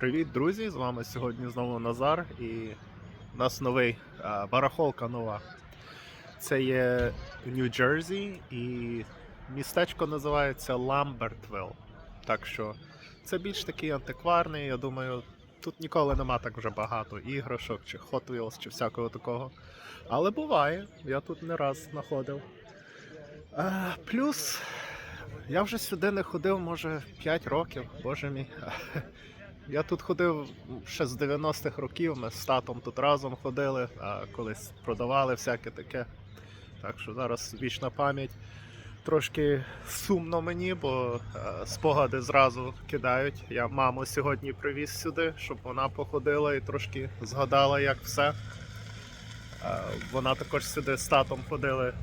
Привіт, друзі! З вами сьогодні знову Назар і у нас новий а, барахолка нова. Це є Нью-Джерсі і містечко називається Ламбертвилл. Так що це більш такий антикварний, я думаю, тут ніколи нема так вже багато іграшок чи Hot Wheels, чи всякого такого. Але буває, я тут не раз знаходив. А, плюс я вже сюди не ходив, може, 5 років, боже мій. Я тут ходив ще з 90-х років, ми з татом тут разом ходили, а колись продавали всяке таке. Так що зараз вічна пам'ять. Трошки сумно мені, бо е, спогади зразу кидають. Я маму сьогодні привіз сюди, щоб вона походила і трошки згадала, як все. Е, вона також сюди з татом ходили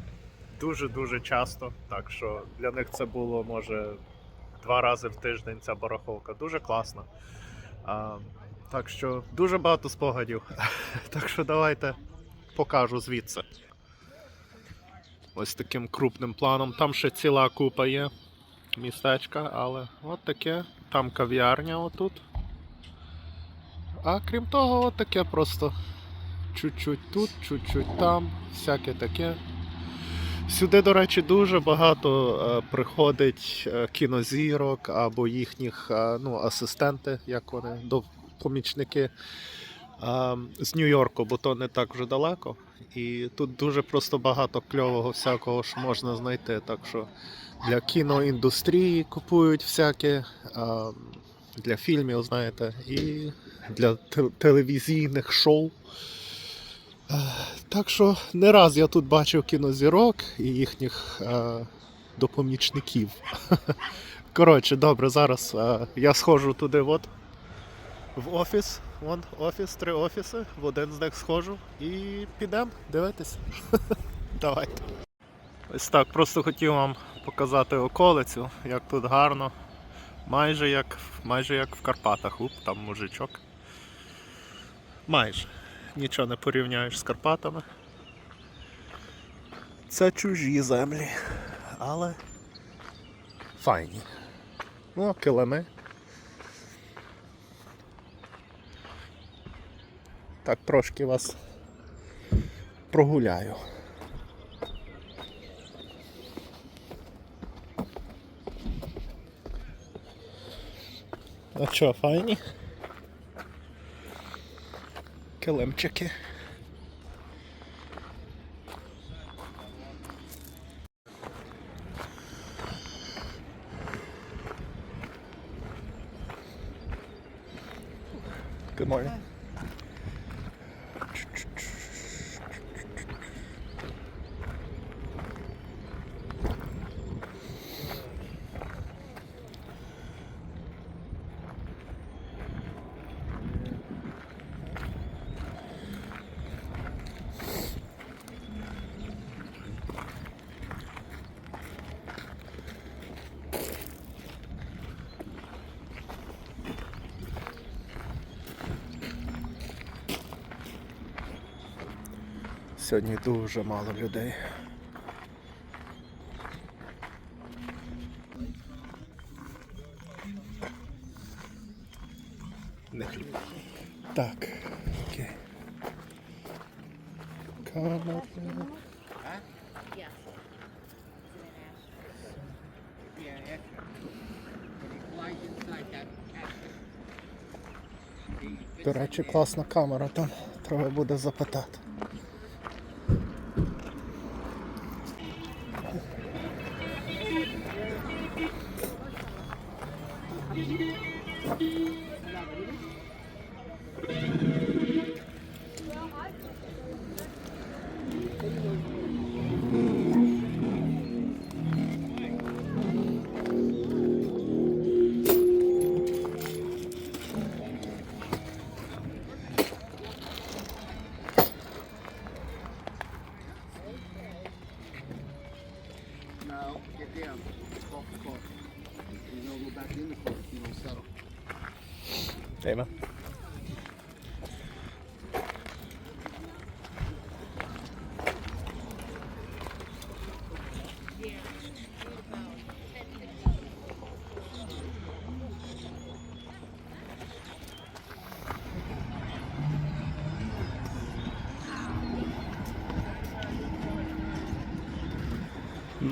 дуже-дуже часто. Так що для них це було, може, два рази в тиждень ця барахолка. Дуже класно. А, так що дуже багато спогадів. так що давайте покажу звідси. Ось таким крупним планом. Там ще ціла купа є містечка, але от таке. Там кав'ярня отут. А крім того, от таке просто чуть-чуть тут, чуть-чуть там, всяке таке. Сюди, до речі, дуже багато е, приходить е, кінозірок або їхніх е, ну, асистенти, як вони, до, помічники з Нью-Йорку, бо то не так вже далеко. І тут дуже просто багато кльового всякого ж можна знайти. Так що для кіноіндустрії купують всяке, для фільмів, знаєте, і для те- телевізійних шоу. Так що не раз я тут бачив кінозірок і їхніх е, допомічників. Коротше, добре, зараз е, я сходжу туди от, в офіс. Вон офіс, три офіси, в один з них схожу і підемо дивитися. Давайте. Ось так, просто хотів вам показати околицю, як тут гарно. Майже як, майже як в Карпатах. Уп, там мужичок. Майже нічого не порівняєш з Карпатами. Це чужі землі, але файні. Ну, килими. Так трошки вас прогуляю. А що, файні? Килимчики. Good morning. Сьогодні дуже мало людей. Не хліб. Так. Окей. Камера. До речі, класна камера там. Треба буде запитати.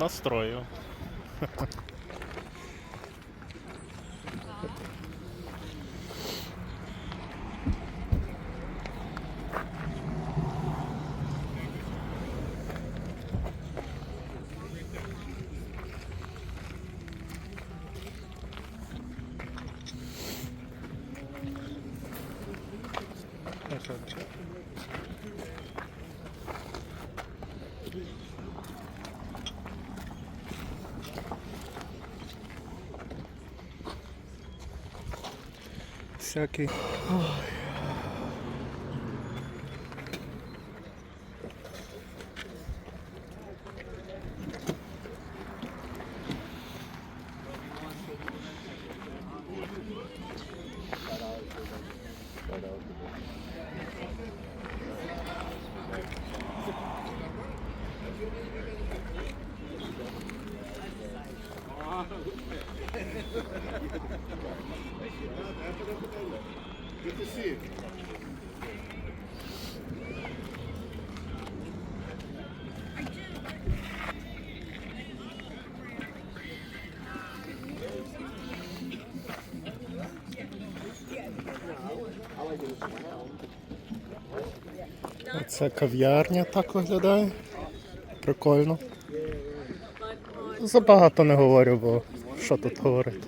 Настрою. aqui. Oh. Оце кав'ярня так виглядає. Прикольно. Забагато не говорю, бо що тут говорити.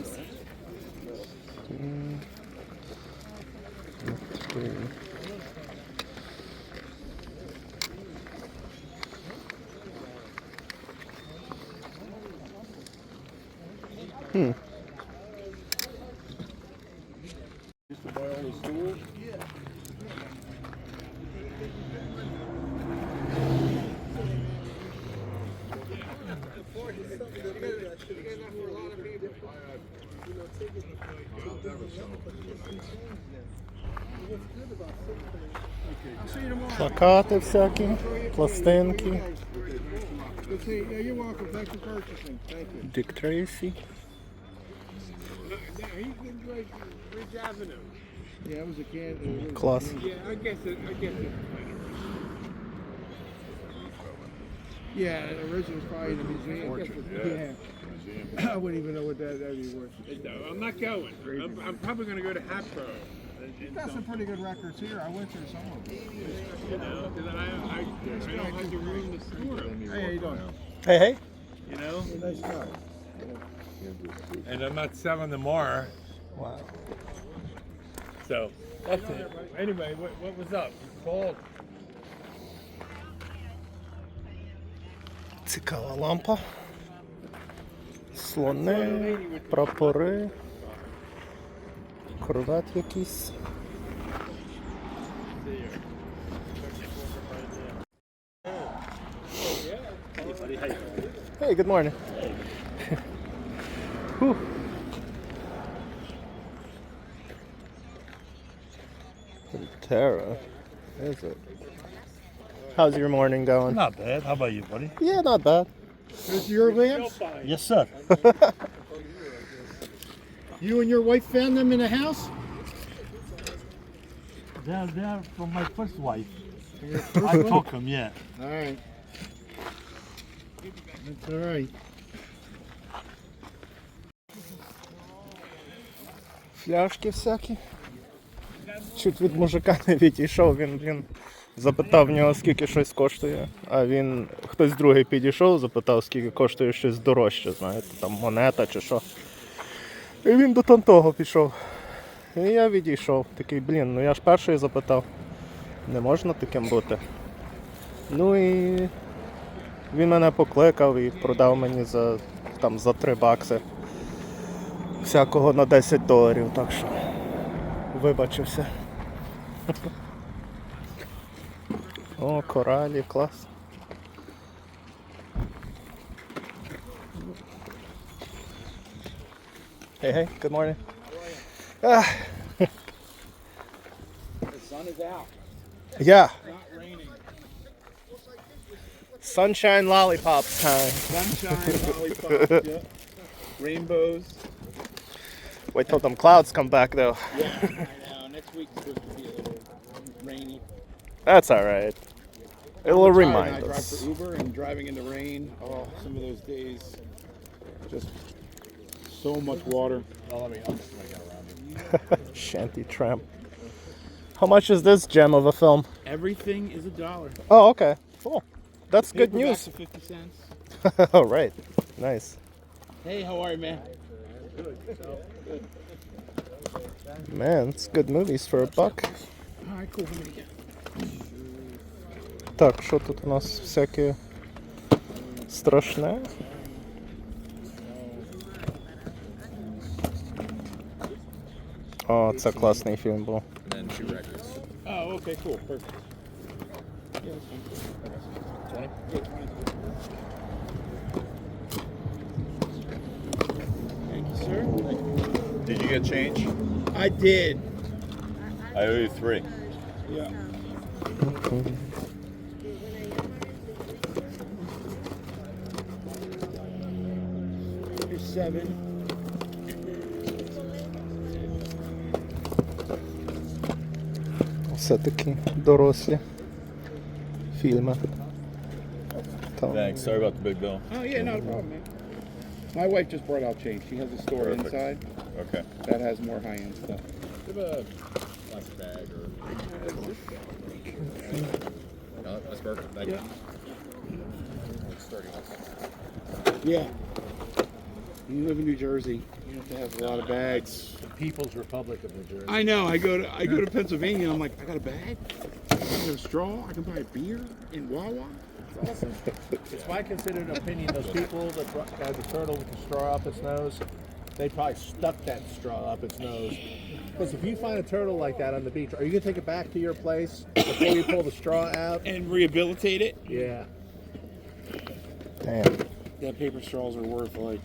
was a can. it was- Клас. Yeah, I guess it. I guess it. Yeah, the original was probably in the museum. Yeah. I wouldn't even know what that that'd be worth. Uh, I'm not going. I'm, I'm, probably going to go to Hapro. You've got some pretty good records here. I went to some of them. You know, because I, I, I don't have to ruin the store. Hey, how you doing? Hey, hey. You know? Nice guy. And I'm not selling them more. Wow. So, that's it. Anyway, what, what was up? You called. It's Lampa Слони, прапори. Корвет якийсь. Hey, good morning. Whew. Terra, is it? How's your morning going? Not bad. How about you, buddy? Yeah, not bad. This your lamps? Yes, sir. You and your wife found them in the house? They're, they're from my first wife. First I one? took them, yeah. All right. That's all right. Фляшки всякі. Чуть від мужика не відійшов, він, він запитав в нього, скільки щось коштує. А він хтось другий підійшов, запитав, скільки коштує щось дорожче, знаєте, там монета чи що. І він до того пішов. І я відійшов. Такий, блін, ну я ж перший запитав. Не можна таким бути. Ну і він мене покликав і продав мені за, там, за 3 бакси всякого на 10 доларів, так що вибачився. О, коралі, клас. Hey, hey, good morning. Ah. The sun is out. Yeah, Not raining. sunshine lollipops time. Sunshine, lollipops, yeah. Rainbows. Wait till them clouds come back though. Yeah, I know. Next week's supposed to be a little rainy. That's alright. It'll I'm tired remind and I drive us. for Uber and driving in the rain. Oh, some of those days. Just so much water. Oh, me, I'll just make it around here. Shanty tramp. How much is this gem of a film? Everything is a dollar. Oh, okay. Cool. That's good news. Paperbacks are 50 cents. All right. Nice. Hey, how are you, man? Man, it's good movies for a buck. All right, cool. Так, що тут у нас всяке страшне? О, це класний фільм був. Oh, okay, cool. Perfect. Yeah, that's fine. 20? Thank you, sir. Did you get change? I did. I owe you three. Yeah. Here's seven. Все такі дорослі фільми. Там. Thanks. Sorry about the big bill. Oh yeah, not a problem, man. My wife just brought out change. She has a store Perfect. inside Okay. that has more high-end stuff. Give a plastic bag or. No, that's perfect. Thank Yeah. you. It's thirty bucks. Yeah. You live in New Jersey. You have to have a lot of bags. The People's Republic of New Jersey. I know. I go to I go to Pennsylvania. I'm like, I got a bag. I got a straw. I can buy a beer in Wawa. It's my considered opinion, those people that brought- had the turtle with the straw up its nose, they probably stuck that straw up its nose. Because if you find a turtle like that on the beach, are you gonna take it back to your place before you pull the straw out? And rehabilitate it. Yeah. Damn. Yeah, paper straws are worth like,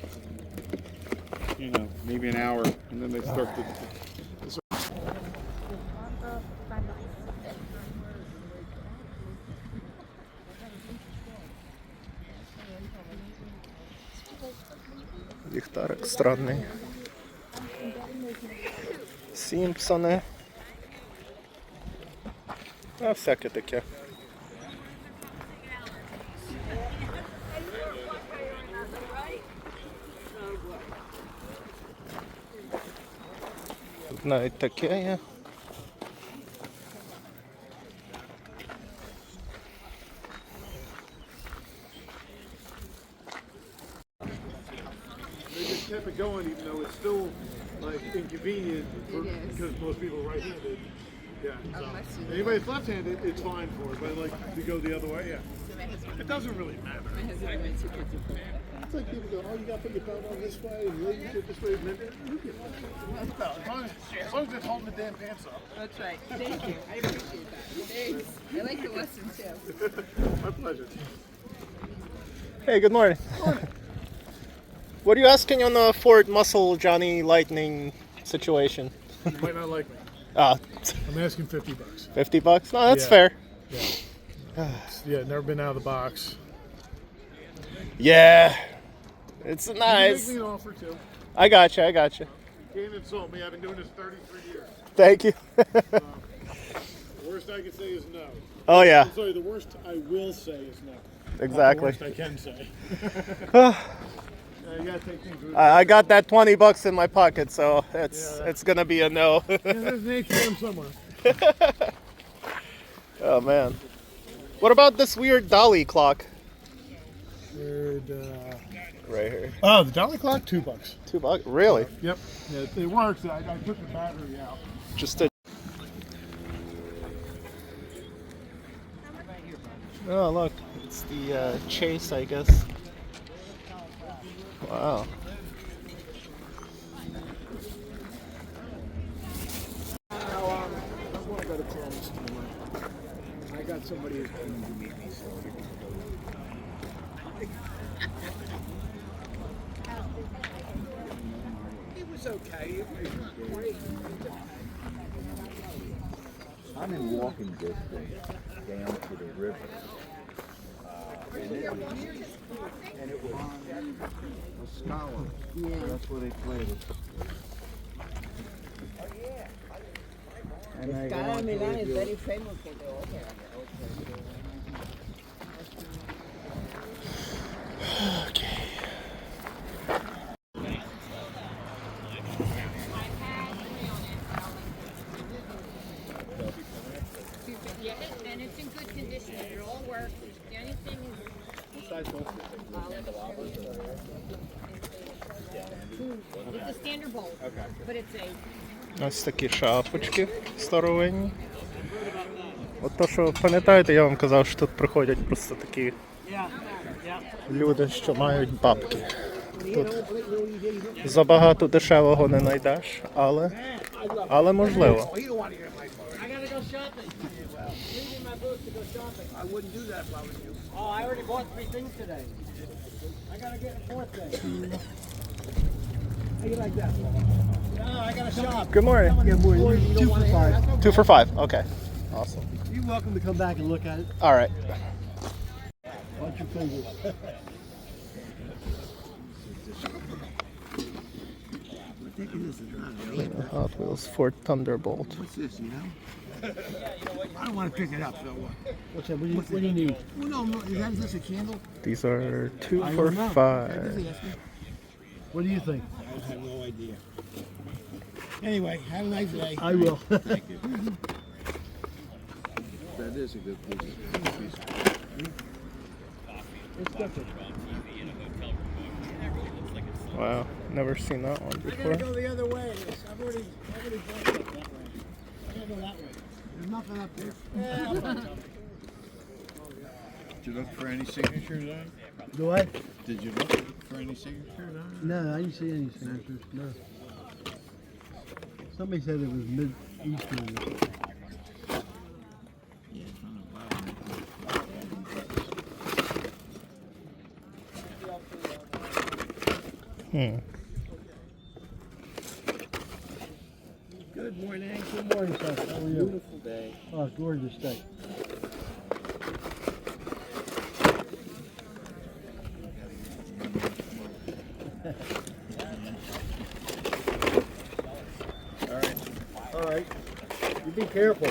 you know, maybe an hour, and then they start to. Ліхтарик странний. Сімпсони. А всяке таке. навіть таке є. They just kept it going, even though it's still like inconvenient for, because most people are right-handed. Yeah. So anybody that's left-handed, it's fine for it, but like to go the other way, yeah. It doesn't really matter. It's like people go, oh, you got to put your belt on this way and ladies it this way. And then, who gives a shit? as long as, as long as it's holding the damn pants up. That's right. Thank you. I appreciate that. Thanks. I like the lesson too. My pleasure. Hey, good morning. what are you asking on the Ford Muscle Johnny Lightning situation? You might not like me. Ah, I'm asking 50 bucks. 50 bucks? No, that's Yeah. fair. Yeah, never been out of the box. Yeah. It's nice. can make me an offer too. I got you. I got you. Can't insult me. I've been doing this 33 years. Thank you. The worst I can say is no. oh yeah, I'm sorry, the worst I will say is no. exactly. The worst I can say. I Yeah, you gotta take things with I got that 20 bucks in my pocket, so it's Yeah. it's gonna be a no. There's an ATM somewhere. oh man. What about this weird dolly clock? Weird, uh... Right here. Oh, the dolly clock, two bucks. Two bucks? Really? Yep, yeah, it- it works. I, I took the battery out. Just to. Oh look, it's the uh, chase, I guess. Wow. I'm gonna go to Columbus tomorrow. I got somebody who's coming to meet me, so. It was okay. It was not great. I'm in walking distance down to the river. Uh, and it was, and it was a scholar. That's where they played it. And I go Cara on to Milan the Ось такі шапочки старовинні. От то, що пам'ятаєте, я вам казав, що тут приходять просто такі люди, що мають бабки. Тут забагато дешевого не знайдеш, але, але можливо. I gotta go shopping. Leaving my booth to go shopping. I wouldn't do that if I you. I already bought three things today. I gotta a fourth thing. How you like that? No, I gotta shop. Good morning. Yeah, boy, two for five. Two for five. Okay. Awesome. You're welcome to come back and look at it. All right. Watch your fingers. Hot Wheels Ford Thunderbolt. What's this, you know? I don't want to pick it up, so what? What's that? What do you, what do you need? Well, no, no, is that is this a candle? These are two I for five. What do you think? I have no idea. Anyway, have a nice day. I will. Thank you. That is a good piece. it's different. Wow, never seen that one I before. gotta go the other way. I've already, I've already done it that way. I gotta go that way. There's nothing up there. Did you look for any signatures on it? Do I? Did you look for any signatures on it? No, I didn't see any signatures. No. Somebody said it was mid Eastern. Hmm. Good morning. Good morning, sir. How are you? Beautiful day. Oh, gorgeous day. All right. All right. You be careful.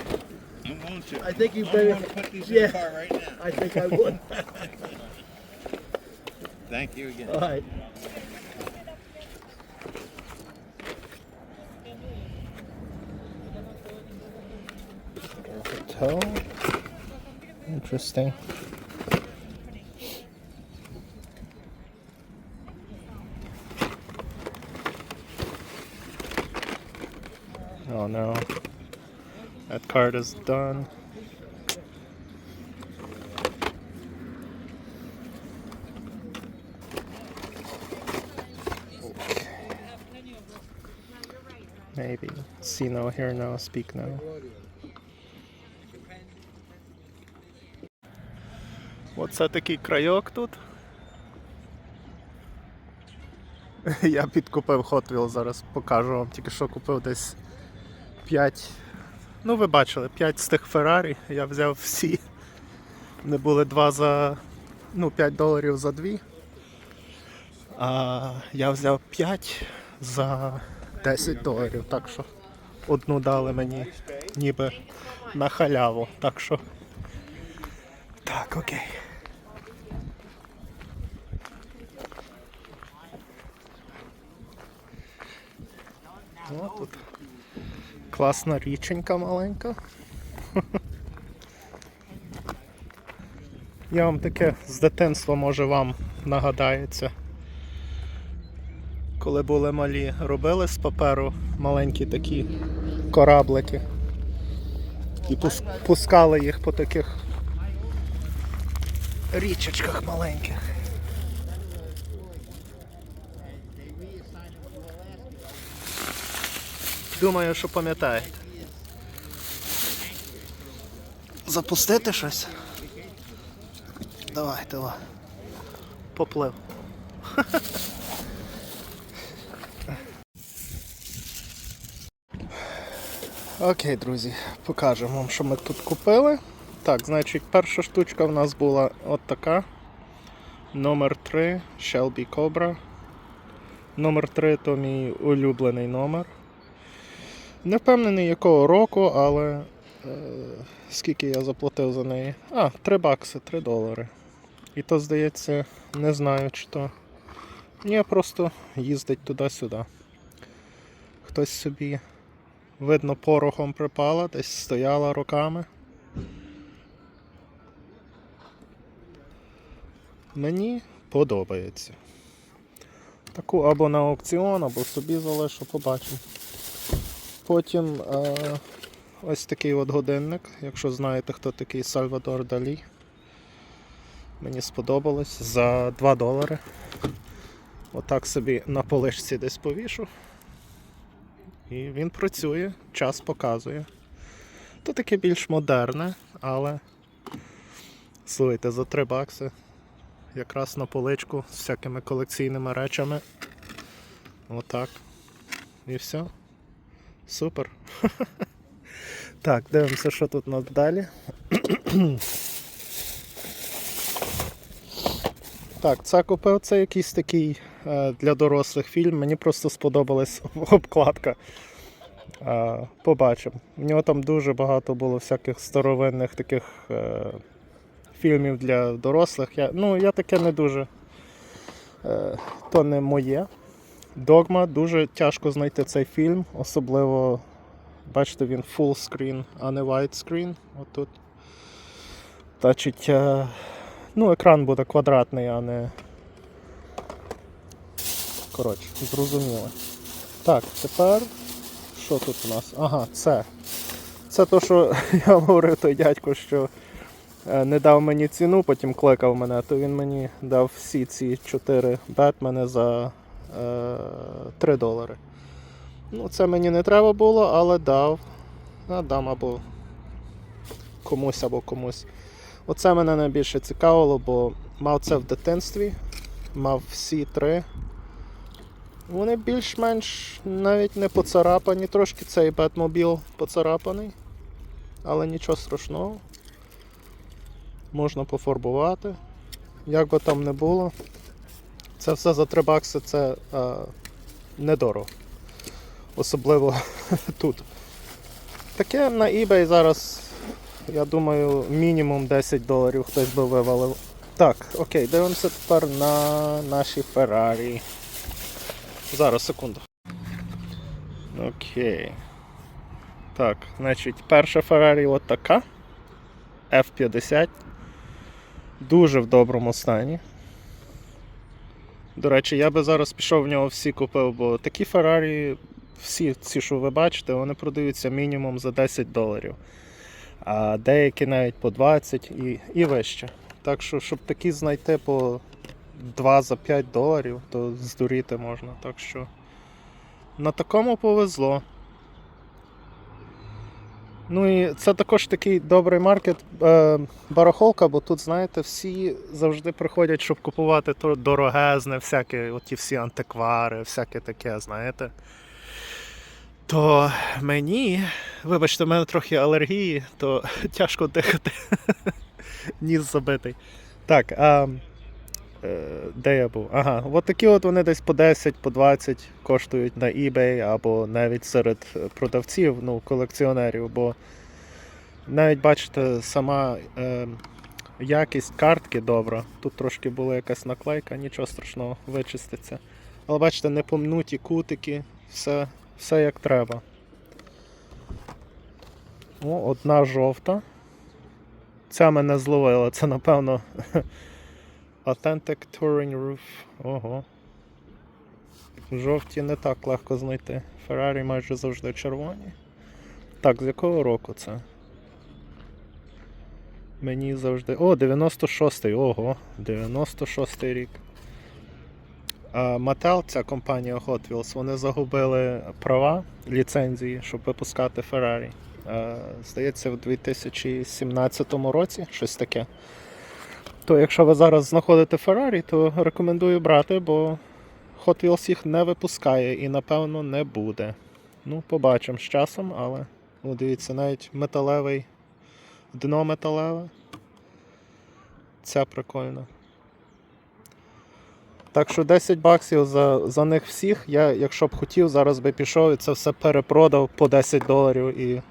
I'm going to. I think you I'm better. going to put these in Yeah. the car right now. I think I would. Thank you again. All right. Hotel. Interesting. Oh no. That card is done. See no, hear no, speak no. Оце такий крайок тут. Я підкупив Hot Wheels, зараз покажу вам. Тільки що купив десь 5. Ну, ви бачили, 5 з тих Феррарі. Я взяв всі. Не були 2 за. Ну, 5 доларів за 2. А я взяв 5 за 10 доларів, так що одну дали мені ніби на халяву. Так що. Так, окей. О, тут класна річенька маленька. Я вам таке з дитинства, може, вам нагадається. Коли були малі, робили з паперу маленькі такі кораблики. І пускали їх по таких річечках маленьких. Думаю, що пам'ятаєте. Запустити щось? Давай, давай. Поплив. Окей, друзі, покажемо вам, що ми тут купили. Так, значить, перша штучка в нас була от така. Номер 3 Shelby Cobra. Номер 3 то мій улюблений номер. Не впевнений якого року, але е, скільки я заплатив за неї. А, 3 бакси, 3 долари. І то, здається, не знаю, чи то. Ні, просто їздить туди-сюди. Хтось собі, видно, порохом припала, десь стояла роками. Мені подобається. Таку або на аукціон, або собі залишу, побачимо. Потім е, ось такий от годинник, якщо знаєте, хто такий Сальвадор Далі. Мені сподобалось за 2 долари. Отак собі на поличці десь повішу. І він працює, час показує. То таке більш модерне, але слухайте, за 3 бакси. Якраз на поличку з всякими колекційними речами. Отак. І все. Супер. так, дивимося, що тут у нас далі. Так, це купив це якийсь такий е, для дорослих фільм. Мені просто сподобалась обкладка. Е, побачимо. В нього там дуже багато було всяких старовинних таких е, фільмів для дорослих. Я, ну, я таке не дуже. То не моє. Догма дуже тяжко знайти цей фільм, особливо, бачите, він full screen, а не widescreen. Отут. Значить, е, ну, екран буде квадратний, а не. Коротше, зрозуміло. Так, тепер. Що тут у нас? Ага, це. Це то, що я говорив той дядько, що е, не дав мені ціну, потім кликав мене, то він мені дав всі ці чотири Бетмени за е, 3 долари. Ну, це мені не треба було, але дав. Дам або комусь або комусь. Оце мене найбільше цікавило, бо мав це в дитинстві, мав всі три. Вони більш-менш навіть не поцарапані, трошки цей Бетмобіл поцарапаний, але нічого страшного. Можна пофарбувати. Як би там не було. Це все за 3 бакси це е, недорого. Особливо тут. Таке на eBay зараз, я думаю, мінімум 10 доларів хтось би вивалив. Так, окей, дивимося тепер на наші Феррарі. Зараз, секунду. Окей. Так, значить, перша Феррарі от така. F50. Дуже в доброму стані. До речі, я би зараз пішов в нього всі купив, бо такі Феррарі, всі ці, що ви бачите, вони продаються мінімум за 10 доларів. А деякі навіть по 20 і, і вище. Так що, щоб такі знайти по 2 за 5 доларів, то здуріти можна. Так що на такому повезло. Ну і це також такий добрий маркет е, барахолка, бо тут, знаєте, всі завжди приходять, щоб купувати то дорогезне, всяке, оті всі антиквари, всяке таке, знаєте. То мені, вибачте, в мене трохи алергії, то тяжко дихати. Ніс забитий. Так, а Е, де я був? Ага, от такі от вони десь по 10, по 20 коштують на eBay або навіть серед продавців, ну, колекціонерів, бо навіть бачите, сама е, якість картки добра. Тут трошки була якась наклейка, нічого страшного, вичиститься. Але бачите, не помнуті кутики, все, все як треба. О, одна жовта. Ця мене зловила, це напевно Authentic Touring Roof. Ого. Жовті не так легко знайти. Феррарі майже завжди червоні. Так, з якого року це? Мені завжди. О, 96-й, ого, 96-й рік. Mattel, ця компанія Hot Wheels, вони загубили права ліцензії, щоб випускати. Е, Здається, в 2017 році щось таке. То якщо ви зараз знаходите Ferrari, то рекомендую брати, бо Hot Wheels їх не випускає і напевно не буде. Ну, побачимо з часом, але о, дивіться, навіть металевий дно металеве. Ця прикольна. Так що 10 баксів за, за них всіх. Я, якщо б хотів, зараз би пішов і це все перепродав по 10 доларів і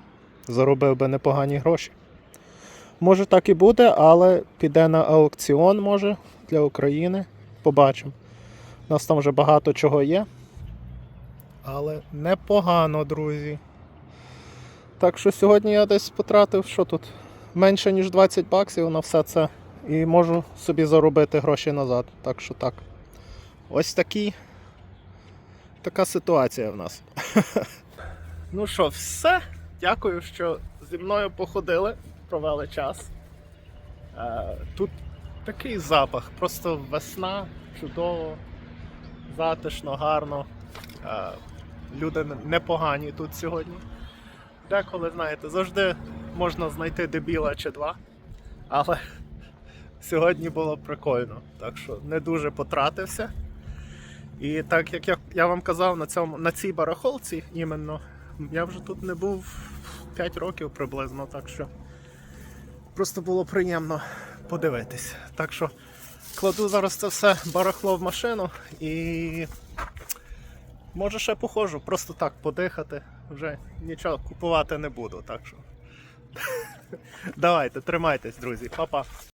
заробив би непогані гроші. Може так і буде, але піде на аукціон, може, для України. Побачимо. У нас там вже багато чого є. Але непогано, друзі. Так що сьогодні я десь потратив, що тут? Менше ніж 20 баксів на все це. І можу собі заробити гроші назад. Так що так. Ось такий. Така ситуація в нас. ну що, все. Дякую, що зі мною походили, провели час. Е, тут такий запах, просто весна, чудово, затишно, гарно. Е, люди непогані тут сьогодні. Деколи, знаєте, завжди можна знайти дебіла чи два. Але сьогодні було прикольно. Так що не дуже потратився. І так як я, я вам казав на, цьому, на цій барахолці іменно, я вже тут не був 5 років приблизно, так що просто було приємно подивитись. Так що кладу зараз це все барахло в машину і може ще походжу, просто так подихати. Вже нічого купувати не буду. Так що давайте, тримайтесь, друзі, Па-па.